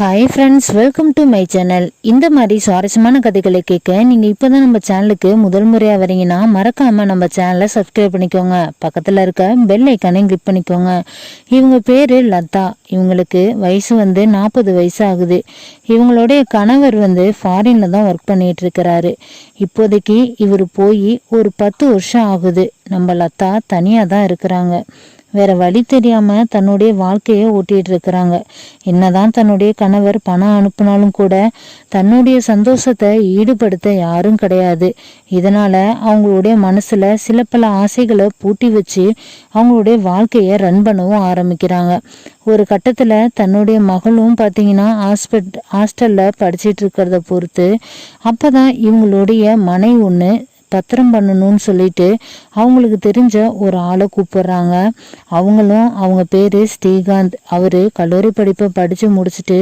Hi friends welcome to my channel இந்த மாதிரி சுவாரஸ்யமான கதைகளை கேட்க நீங்கள் இப்போ தான் நம்ம சேனலுக்கு முதல் முறையாக வரீங்கன்னா மறக்காமல் நம்ம சேனலை சப்ஸ்கிரைப் பண்ணிக்கோங்க. பக்கத்தில் இருக்க பெல் ஐக்கானையும் கிளிக் பண்ணிக்கோங்க. இவங்க பேர் லதா. இவங்களுக்கு வயசு வந்து நாற்பது வயசு ஆகுது. இவங்களுடைய கணவர் வந்து ஃபாரினில் தான் ஒர்க் பண்ணிகிட்டு இருக்கிறாரு. இப்போதைக்கு இவர் போய் ஒரு பத்து வருஷம் ஆகுது. நம்ம லதா தனியாக தான் இருக்கிறாங்க. வேற வழி தெரியாம தன்னுடைய வாழ்க்கையை ஓட்டிட்டு இருக்கிறாங்க. என்னதான் தன்னுடைய கணவர் பணம் அனுப்பினாலும் கூட தன்னுடைய சந்தோஷத்தை ஈடுபடுத்த யாரும் கிடையாது. இதனால அவங்களுடைய மனசுல சில பல ஆசைகளை பூட்டி வச்சு அவங்களுடைய வாழ்க்கையை ரன் பண்ணவும் ஆரம்பிக்கிறாங்க. ஒரு கட்டத்துல தன்னுடைய மகளும் பாத்தீங்கன்னா ஹாஸ்பிட் ஹாஸ்டல்ல படிச்சிட்டு இருக்கிறத பொறுத்து அப்பதான் இவங்களுடைய மனை ஒன்று பத்திரம் பண்ணணும்னு சொல்லிட்டு அவங்களுக்கு தெரிஞ்ச ஒரு ஆளை கூப்பிடுறாங்க. அவங்களும் அவங்க பேர் ஸ்ரீகாந்த். அவர் கல்லூரி படிப்பை படித்து முடிச்சுட்டு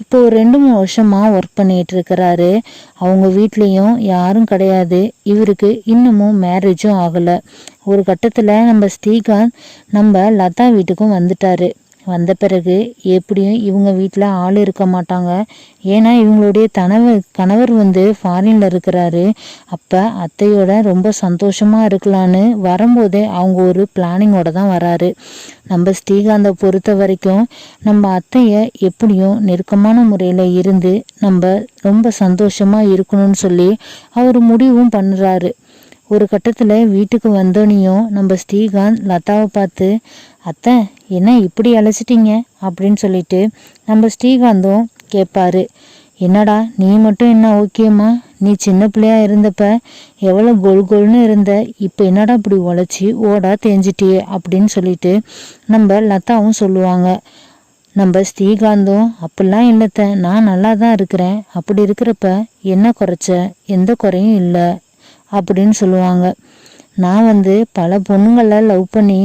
இப்போ ஒரு ரெண்டு மூணு வருஷமாக ஒர்க் பண்ணிட்டு இருக்கிறாரு. அவங்க வீட்லேயும் யாரும் கிடையாது. இவருக்கு இன்னமும் மேரேஜும் ஆகலை. ஒரு கட்டத்தில் நம்ம ஸ்ரீகாந்த் நம்ம லதா வீட்டுக்கும் வந்துட்டாரு. வந்த பிறகு எப்படியும் இவங்க வீட்டில் ஆள் இருக்க மாட்டாங்க. ஏன்னா இவங்களுடைய தனவர் கணவர் வந்து ஃபாரின்ல இருக்கிறாரு. அப்போ அத்தையோட ரொம்ப சந்தோஷமாக இருக்கலான்னு வரும்போதே அவங்க ஒரு பிளானிங்கோட தான் வராரு. நம்ம ஸ்ரீகாந்தை பொறுத்த வரைக்கும் நம்ம அத்தையை எப்படியும் நெருக்கமான முறையில் இருந்து நம்ம ரொம்ப சந்தோஷமாக இருக்கணும்னு சொல்லி அவர் முடிவும் பண்ணுறாரு ஒரு கட்டத்தில் வீட்டுக்கு வந்தோனையும் நம்ம ஸ்ரீகாந்த் லதாவை பார்த்து அத்தை என்ன இப்படி அழைச்சிட்டிங்க அப்படின்னு சொல்லிட்டு நம்ம ஸ்ரீகாந்தும் கேட்பாரு என்னடா நீ மட்டும் என்ன ஓகேம்மா? நீ சின்ன பிள்ளையா இருந்தப்ப எவ்வளோ கொல் கொல்னு இருந்த இப்போ என்னடா இப்படி உழைச்சி ஓடா தேஞ்சிட்டியே? அப்படின்னு சொல்லிட்டு நம்ம லதாவும் சொல்லுவாங்க. நம்ம ஸ்ரீகாந்தும் அப்படிலாம் இல்லைத்த நான் நல்லா தான் இருக்கிறேன். அப்படி இருக்கிறப்ப என்ன குறைச்ச? எந்த குறையும் இல்லை. அப்படின்னு சொல்லுவாங்க. நான் வந்து பல பொண்ணுங்களை லவ் பண்ணி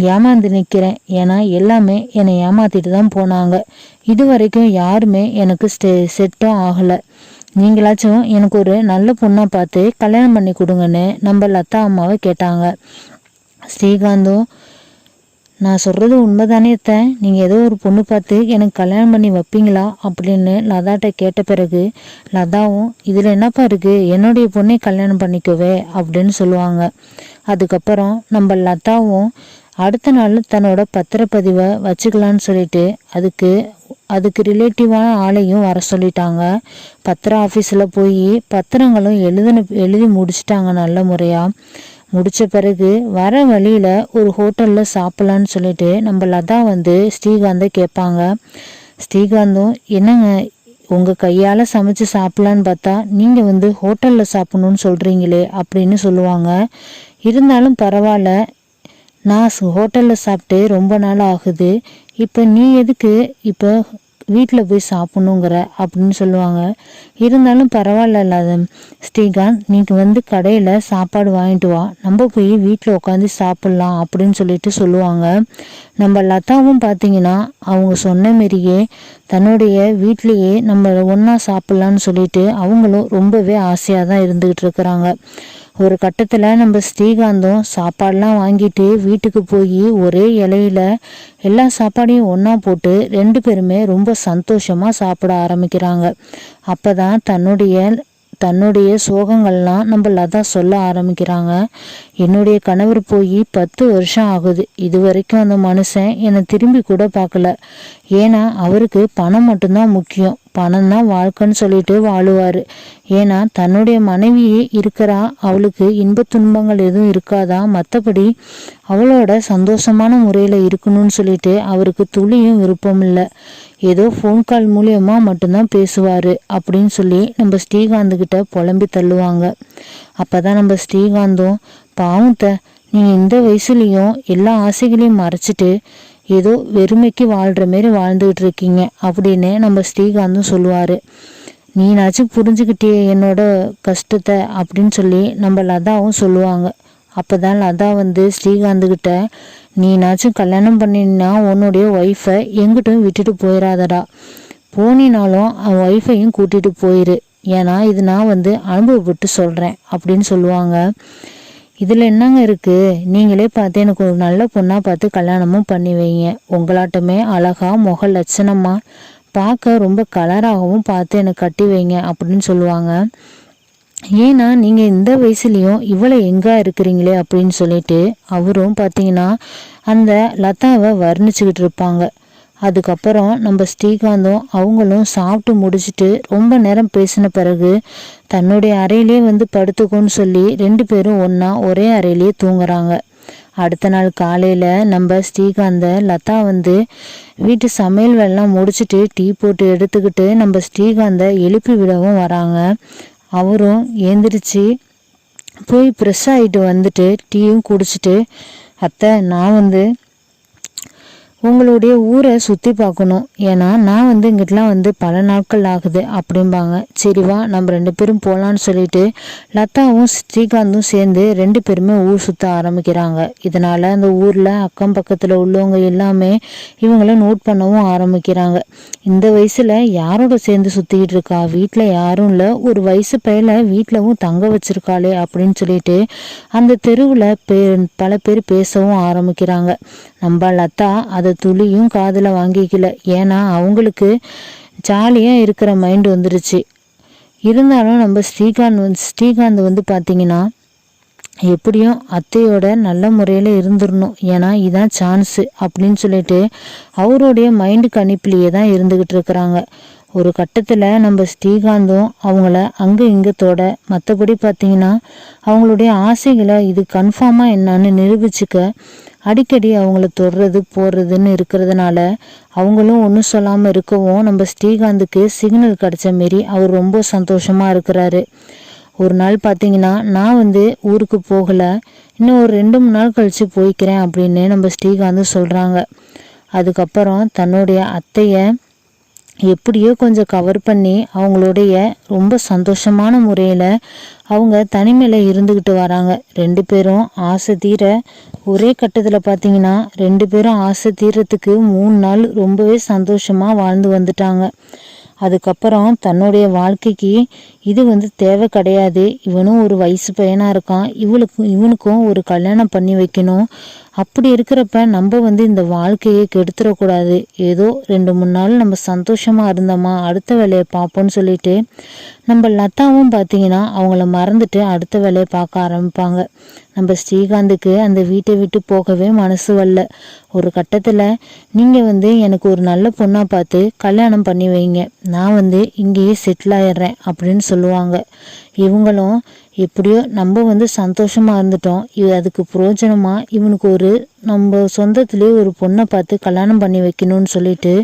ஏமாந்து நிற்கிறேன் ஏன்னா எல்லாமே என்னை ஏமாத்திட்டு தான் போனாங்க. இது வரைக்கும் யாருமே எனக்கு ஸ்டெ செட்டும் ஆகலை. நீங்களாச்சும் எனக்கு ஒரு நல்ல பொண்ணாக பார்த்து கல்யாணம் பண்ணி கொடுங்கன்னு நம்ம லதா அம்மாவை கேட்டாங்க. ஸ்ரீகாந்தும் நான் சொல்கிறது உண்மைதானே தான் நீங்கள் ஏதோ ஒரு பொண்ணு பார்த்து எனக்கு கல்யாணம் பண்ணி வைப்பீங்களா? அப்படின்னு லதாட்ட கேட்ட பிறகு லதாவும் இதில் என்னப்பா இருக்குது என்னுடைய பொண்ணை கல்யாணம் பண்ணிக்கவே அப்படின்னு சொல்லுவாங்க. அதுக்கப்புறம் நம்ம லதாவும் அடுத்த நாள் தன்னோட பத்திரப்பதிவை வச்சுக்கலான்னு சொல்லிட்டு அதுக்கு அதுக்கு ரிலேட்டிவான ஆளையும் வர சொல்லிட்டாங்க. பத்திர ஆஃபீஸில் போய் பத்திரங்களும் எழுதின எழுதி முடிச்சிட்டாங்க நல்ல முறையாக முடித்த பிறகு வர வழியில் ஒரு ஹோட்டலில் சாப்பிட்லான்னு சொல்லிட்டு நம்ம லதா வந்து ஸ்ரீகாந்தை கேட்பாங்க. ஸ்ரீகாந்தும் என்னங்க உங்கள் கையால் சமைச்சு சாப்பிட்லான்னு பார்த்தா நீங்கள் வந்து ஹோட்டலில் சாப்பிட்ணுன்னு சொல்கிறீங்களே அப்படின்னு சொல்லுவாங்க. இருந்தாலும் பரவாயில்ல நான் ஹோட்டலில் சாப்பிட்டு ரொம்ப நாள் ஆகுது. இப்போ நீ எதுக்கு இப்போ வீட்டில் போய் சாப்பிட்ணுங்கிற அப்படின்னு சொல்லுவாங்க. இருந்தாலும் பரவாயில்ல இல்லாத ஸ்ரீகாந்த் நீங்கள் வந்து கடையில் சாப்பாடு வாங்கிட்டு வா. நம்ம போய் வீட்டில் உட்காந்து சாப்பிட்லாம் அப்படின்னு சொல்லிட்டு சொல்லுவாங்க. நம்ம லதாவும் பார்த்தீங்கன்னா அவங்க சொன்ன மாரியே தன்னுடைய வீட்லேயே நம்ம ஒன்றா சாப்பிட்லான்னு சொல்லிட்டு அவங்களும் ரொம்பவே ஆசையாக தான் இருந்துக்கிட்டு இருக்கிறாங்க. ஒரு கட்டத்தில் நம்ம ஸ்ரீகாந்தும் சாப்பாடெலாம் வாங்கிட்டு வீட்டுக்கு போய் ஒரே இலையில எல்லா சாப்பாடையும் ஒன்றா போட்டு ரெண்டு பேருமே ரொம்ப சந்தோஷமாக சாப்பிட ஆரம்பிக்கிறாங்க. அப்போ தான் தன்னுடைய தன்னுடைய சோகங்கள்லாம் நம்ம லதா சொல்ல ஆரம்பிக்கிறாங்க. என்னுடைய கணவர் போய் பத்து வருஷம் ஆகுது. இது வரைக்கும் அந்த மனுஷன் என்னை திரும்பி கூட பார்க்கல. ஏன்னா அவருக்கு பணம் மட்டும்தான் முக்கியம். பணம் தான் வாழ்க்கைன்னு சொல்லிட்டு வாழுவார். ஏன்னா தன்னுடைய மனைவி இருக்கிறா அவளுக்கு இன்ப துன்பங்கள் எதுவும் இருக்காதா? மற்றபடி அவளோட சந்தோஷமான முறையில் இருக்கணும்னு சொல்லிட்டு அவருக்கு துளியும் விருப்பம் இல்லை. ஏதோ ஃபோன் கால் மூலியமாக மட்டும்தான் பேசுவார் அப்படின்னு சொல்லி நம்ம ஸ்ரீகாந்துக்கிட்ட புலம்பி தள்ளுவாங்க. அப்பதான் நம்ம ஸ்ரீகாந்தும் பாவத்தை நீங்கள் இந்த வயசுலேயும் எல்லா ஆசைகளையும் மறைச்சிட்டு ஏதோ வெறுமைக்கு வாழ்கிற மாரி வாழ்ந்துக்கிட்டு இருக்கீங்க அப்படின்னு நம்ம ஸ்ரீகாந்தும் சொல்லுவார். நீனாச்சும் புரிஞ்சுக்கிட்டே என்னோட கஷ்டத்தை அப்படின்னு சொல்லி நம்ம லதாவும் சொல்லுவாங்க. அப்போ தான் லதா வந்து ஸ்ரீகாந்துக்கிட்ட நீனாச்சும் கல்யாணம் பண்ணினா உன்னுடைய ஒய்ஃபை எங்கிட்டும் விட்டுட்டு போயிடாதடா போனினாலும் அவன் ஒய்ஃபையும் கூட்டிகிட்டு போயிரு. ஏன்னா இது நான் வந்து அனுபவப்பட்டு சொல்கிறேன் அப்படின்னு சொல்லுவாங்க. இதில் என்னங்க இருக்குது நீங்களே பார்த்து எனக்கு ஒரு நல்ல பொண்ணாக பார்த்து கல்யாணமும் பண்ணி வைங்க. உங்களாட்டமே அழகா முக லட்சணமாக பார்க்க ரொம்ப கலராகவும் பார்த்து எனக்கு கட்டி வைங்க அப்படின்னு சொல்லுவாங்க. ஏன்னா நீங்கள் இந்த வயசுலேயும் இவ்வளோ எங்கே இருக்கிறீங்களே அப்படின்னு சொல்லிட்டு அவரும் பார்த்தீங்கன்னா அந்த லதாவை வர்ணிச்சுக்கிட்டு இருப்பாங்க. அதுக்கப்புறம் நம்ம ஸ்ரீகாந்தும் அவங்களும் சாப்பிட்டு முடிச்சுட்டு ரொம்ப நேரம் பேசின பிறகு தன்னுடைய அறையிலே வந்து படுத்துக்கோன்னு சொல்லி ரெண்டு பேரும் ஒன்றா ஒரே அறையிலேயே தூங்குறாங்க. அடுத்த நாள் காலையில் நம்ம ஸ்ரீகாந்த லதா வந்து வீட்டு சமையல் வேலைலாம் முடிச்சுட்டு டீ போட்டு எடுத்துக்கிட்டு நம்ம ஸ்ரீகாந்த எழுப்பி விடவும் வராங்க. அவரும் எந்திரிச்சு போய் ஃப்ரெஷ் ஆகிட்டு வந்துட்டு டீயும் குடிச்சிட்டு அத்தை நான் வந்து உங்களுடைய ஊரை சுற்றி பார்க்கணும். ஏன்னா நான் வந்து இங்கிட்டலாம் வந்து பல நாட்கள் ஆகுது அப்படிம்பாங்க. சரிவா நம்ம ரெண்டு பேரும் போகலான்னு சொல்லிட்டு லதாவும் ஸ்ரீகாந்தும் சேர்ந்து ரெண்டு பேருமே ஊர் சுற்ற ஆரம்பிக்கிறாங்க. இதனால் அந்த ஊரில் அக்கம் பக்கத்தில் உள்ளவங்க எல்லாமே இவங்கள நோட் பண்ணவும் ஆரம்பிக்கிறாங்க. இந்த வயசில் யாரோட சேர்ந்து சுற்றிக்கிட்டு இருக்கா? வீட்டில் யாரும் இல்லை. ஒரு வயசு பையில வீட்டிலவும் தங்க வச்சிருக்காளே அப்படின்னு சொல்லிட்டு அந்த தெருவில் பே பல பேர் பேசவும் ஆரம்பிக்கிறாங்க. நம்ம லதா அதை துளியும் காதில் வாங்கிக்கல. ஏன்னா அவங்களுக்கு ஜாலியாக இருக்கிற மைண்டு வந்துருச்சு. இருந்தாலும் நம்ம ஸ்ரீகாந்த் வந்து ஸ்ரீகாந்த் வந்து பார்த்தீங்கன்னா எப்படியும் அத்தையோட நல்ல முறையில் இருந்துடணும் ஏன்னா இதான் சான்ஸு அப்படின்னு சொல்லிட்டு அவருடைய மைண்டு கணிப்பிலேயே தான் இருந்துக்கிட்டு இருக்கிறாங்க. ஒரு கட்டத்தில் நம்ம ஸ்ரீகாந்தும் அவங்கள அங்கே இங்கே தொட மற்றபடி பார்த்தீங்கன்னா அவங்களுடைய ஆசைகளை இது கன்ஃபார்மாக என்னன்னு நிரூபிச்சுக்க அடிக்கடி அவங்கள தொடுறது போடுறதுன்னு இருக்கிறதுனால அவங்களும் ஒன்றும் சொல்லாமல் இருக்கவும் நம்ம ஸ்ரீகாந்துக்கு சிக்னல் கிடச்ச மாரி அவர் ரொம்ப சந்தோஷமாக இருக்கிறாரு. ஒரு நாள் பார்த்தீங்கன்னா நான் வந்து ஊருக்கு போகலை. இன்னும் ஒரு ரெண்டு மூணு நாள் கழித்து போய்க்கிறேன் அப்படின்னு நம்ம ஸ்ரீகாந்த் சொல்கிறாங்க அதுக்கப்புறம் தன்னுடைய அத்தையை எப்படியோ கொஞ்சம் கவர் பண்ணி அவங்களுடைய ரொம்ப சந்தோஷமான முறையில் அவங்க தனிமையில் இருந்துக்கிட்டு வராங்க. ரெண்டு பேரும் ஆசை தீர ஒரே கட்டத்தில் பார்த்தீங்கன்னா ரெண்டு பேரும் ஆசை தீரத்துக்கு மூணு நாள் ரொம்பவே சந்தோஷமாக வாழ்ந்து வந்துட்டாங்க. அதுக்கப்புறம் தன்னுடைய வாழ்க்கைக்கு இது வந்து தேவை கிடையாது. இவனும் ஒரு வயசு பையனாக இருக்கான். இவளுக்கும் இவனுக்கும் ஒரு கல்யாணம் பண்ணி வைக்கணும். அப்படி இருக்கிறப்ப நம்ம வந்து இந்த வாழ்க்கையை கெடுத்துடக்கூடாது. ஏதோ ரெண்டு மூணு நாள் நம்ம சந்தோஷமாக இருந்தோமா? அடுத்த வேலையை பார்ப்போம்னு சொல்லிட்டு நம்ம லதாவும் பார்த்தீங்கன்னா அவங்கள மறந்துட்டு அடுத்த வேலையை பார்க்க ஆரம்பிப்பாங்க. நம்ம ஸ்ரீகாந்துக்கு அந்த வீட்டை விட்டு போகவே மனசு வரல. ஒரு கட்டத்தில் நீங்கள் வந்து எனக்கு ஒரு நல்ல பொண்ணாக பார்த்து கல்யாணம் பண்ணி வைங்க. நான் வந்து இங்கேயே செட்டில் ஆயிடுறேன் அப்படின்னு சொல்லுவாங்க. இவங்களும் எப்படியோ நம்ம வந்து சந்தோஷமாக இருந்துட்டோம். இது அதுக்கு புரோஜனமாக இவனுக்கு ஒரு நம்ம சொந்தத்துலேயே ஒரு பொண்ணை பார்த்து கல்யாணம் பண்ணி வைக்கணும்னு சொல்லிட்டு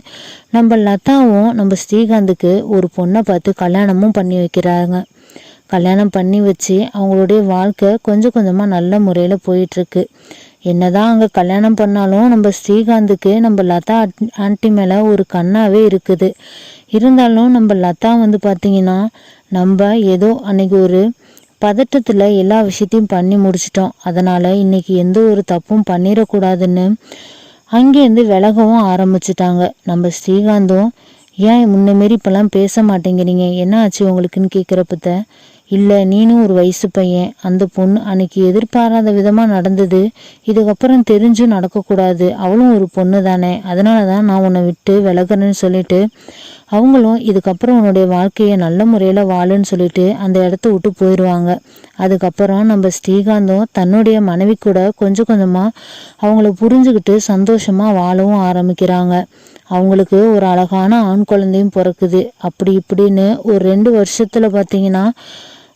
நம்ம லதாவும் நம்ம ஸ்ரீகாந்துக்கு ஒரு பொண்ணை பார்த்து கல்யாணமும் பண்ணி வைக்கிறாங்க. கல்யாணம் பண்ணி வச்சு அவங்களுடைய வாழ்க்கை கொஞ்சம் கொஞ்சமாக நல்ல முறையில் போயிட்டுருக்கு என்னதான் அங்கே கல்யாணம் பண்ணாலும் நம்ம ஸ்ரீகாந்துக்கு நம்ம லதா ஆண்டி மேலே ஒரு கண்ணாவே இருக்குது. இருந்தாலும் நம்ம லதா வந்து பார்த்திங்கன்னா நம்ம ஏதோ அன்னைக்கு ஒரு பதட்டத்தில் எல்லா விஷயத்தையும் பண்ணி முடிச்சிட்டோம். அதனால் இன்றைக்கி எந்த ஒரு தப்பும் பண்ணிடக்கூடாதுன்னு அங்கேருந்து விலகவும் ஆரம்பிச்சிட்டாங்க. நம்ம ஸ்ரீகாந்தும் ஏன் முன்ன மாரி இப்போல்லாம் பேச மாட்டேங்கிறீங்க? என்ன ஆச்சு உங்களுக்குன்னு கேட்குறப்பத்த இல்லை நீனும் ஒரு வயசு பையன். அந்த பொண்ணு அன்னைக்கு எதிர்பாராத விதமாக நடந்தது. இதுக்கப்புறம் தெரிஞ்சும் நடக்கக்கூடாது. அவளும் ஒரு பொண்ணு தானே. அதனால தான் நான் உன்னை விட்டு விலகிறேன்னு சொல்லிட்டு அவங்களும் இதுக்கப்புறம் உன்னுடைய வாழ்க்கையை நல்ல முறையில் வாழுன்னு சொல்லிட்டு அந்த இடத்த விட்டு போயிடுவாங்க அதுக்கப்புறம் நம்ம ஸ்ரீகாந்தும் தன்னுடைய மனைவி கூட கொஞ்சம் கொஞ்சமாக அவங்கள புரிஞ்சுக்கிட்டு சந்தோஷமாக வாழவும் ஆரம்பிக்கிறாங்க. அவங்களுக்கு ஒரு அழகான ஆண் குழந்தையும் பிறக்குது. அப்படி இப்படின்னு ஒரு ரெண்டு வருஷத்தில் பார்த்தீங்கன்னா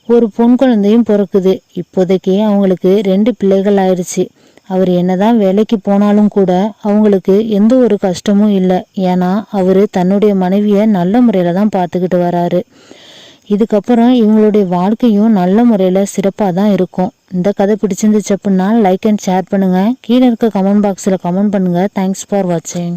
ஒரு பொன் குழந்தையும் பிறக்குது. இப்போதைக்கு அவங்களுக்கு ரெண்டு பிள்ளைகள் ஆயிடுச்சு அவர் என்னதான் வேலைக்கு போனாலும் கூட அவங்களுக்கு எந்த ஒரு கஷ்டமும் இல்லை. ஏன்னா அவர் தன்னுடைய மனைவியை நல்ல முறையில் தான் பார்த்துக்கிட்டு வராரு. இதுக்கப்புறம் இவங்களுடைய வாழ்க்கையும் நல்ல முறையில் சிறப்பாக தான் இருக்கும். இந்த கதை பிடிச்சிருந்துச்சு அப்படின்னா லைக் அண்ட் ஷேர் பண்ணுங்கள் கீழே இருக்க கமெண்ட் பாக்ஸில் கமெண்ட் பண்ணுங்கள் தேங்க்ஸ் ஃபார் வாட்சிங்